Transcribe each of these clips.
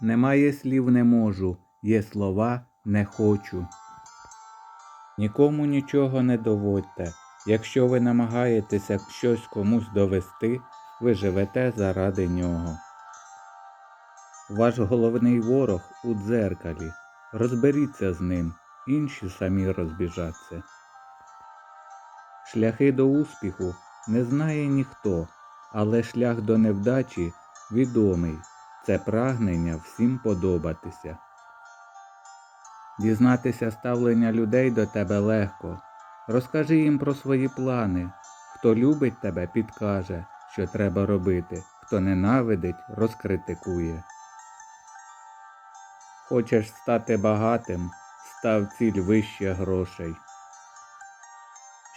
Немає слів не можу, є слова не хочу. Нікому нічого не доводьте. Якщо ви намагаєтеся щось комусь довести, ви живете заради нього. Ваш головний ворог у дзеркалі. Розберіться з ним, інші самі розбіжаться. Шляхи до успіху не знає ніхто, але шлях до невдачі відомий. Це прагнення всім подобатися. Дізнатися ставлення людей до тебе легко. Розкажи їм про свої плани. Хто любить тебе, підкаже, що треба робити, хто ненавидить, розкритикує. Хочеш стати багатим, став ціль вище грошей.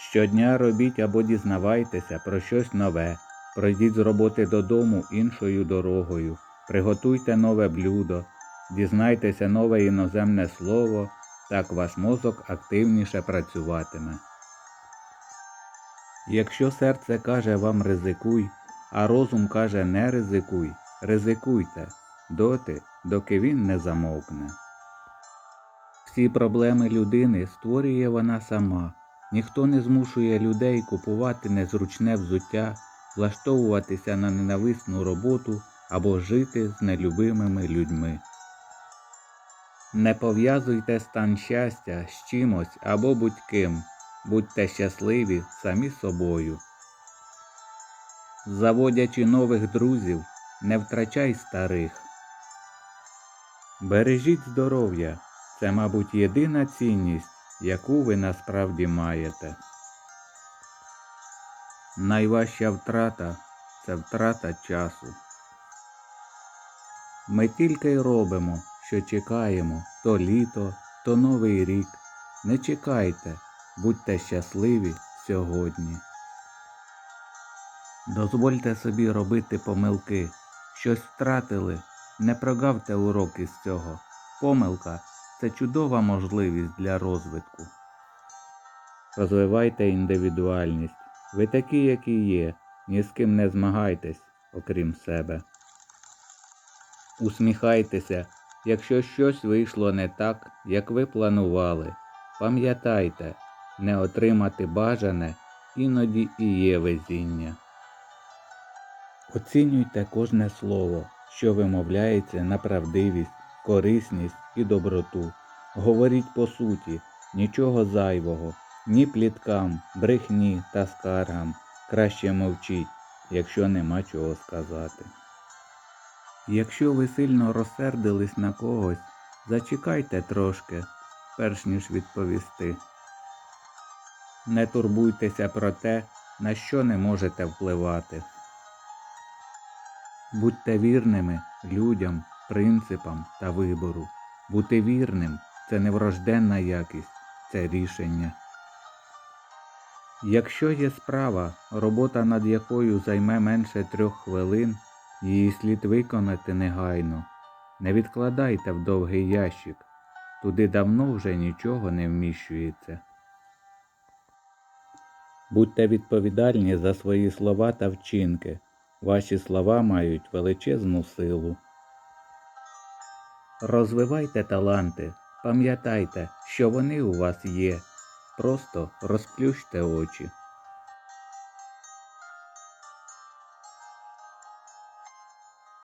Щодня робіть або дізнавайтеся про щось нове, пройдіть з роботи додому іншою дорогою, приготуйте нове блюдо, дізнайтеся нове іноземне слово, так ваш мозок активніше працюватиме. Якщо серце каже вам ризикуй, а розум каже не ризикуй, ризикуйте доти, доки він не замовкне. Всі проблеми людини створює вона сама. Ніхто не змушує людей купувати незручне взуття, влаштовуватися на ненависну роботу або жити з нелюбимими людьми. Не пов'язуйте стан щастя з чимось або будь-ким, будьте щасливі самі собою. Заводячи нових друзів, не втрачай старих. Бережіть здоров'я, це, мабуть, єдина цінність, яку ви насправді маєте. Найважча втрата це втрата часу. Ми тільки й робимо, що чекаємо то літо, то новий рік. Не чекайте, будьте щасливі сьогодні. Дозвольте собі робити помилки. Щось втратили, не прогавте урок із цього. Помилка це чудова можливість для розвитку. Розвивайте індивідуальність. Ви такі, які є, ні з ким не змагайтесь, окрім себе. Усміхайтеся, якщо щось вийшло не так, як ви планували. Пам'ятайте, не отримати бажане іноді і є везіння. Оцінюйте кожне слово, що вимовляється на правдивість, корисність і доброту. Говоріть по суті, нічого зайвого, ні пліткам, брехні та скаргам. Краще мовчіть, якщо нема чого сказати. Якщо ви сильно розсердились на когось, зачекайте трошки, перш ніж відповісти. Не турбуйтеся про те, на що не можете впливати. Будьте вірними людям, принципам та вибору. Бути вірним це не врожденна якість, це рішення. Якщо є справа, робота над якою займе менше трьох хвилин, її слід виконати негайно. Не відкладайте в довгий ящик, туди давно вже нічого не вміщується. Будьте відповідальні за свої слова та вчинки. Ваші слова мають величезну силу. Розвивайте таланти, пам'ятайте, що вони у вас є. Просто розплющте очі.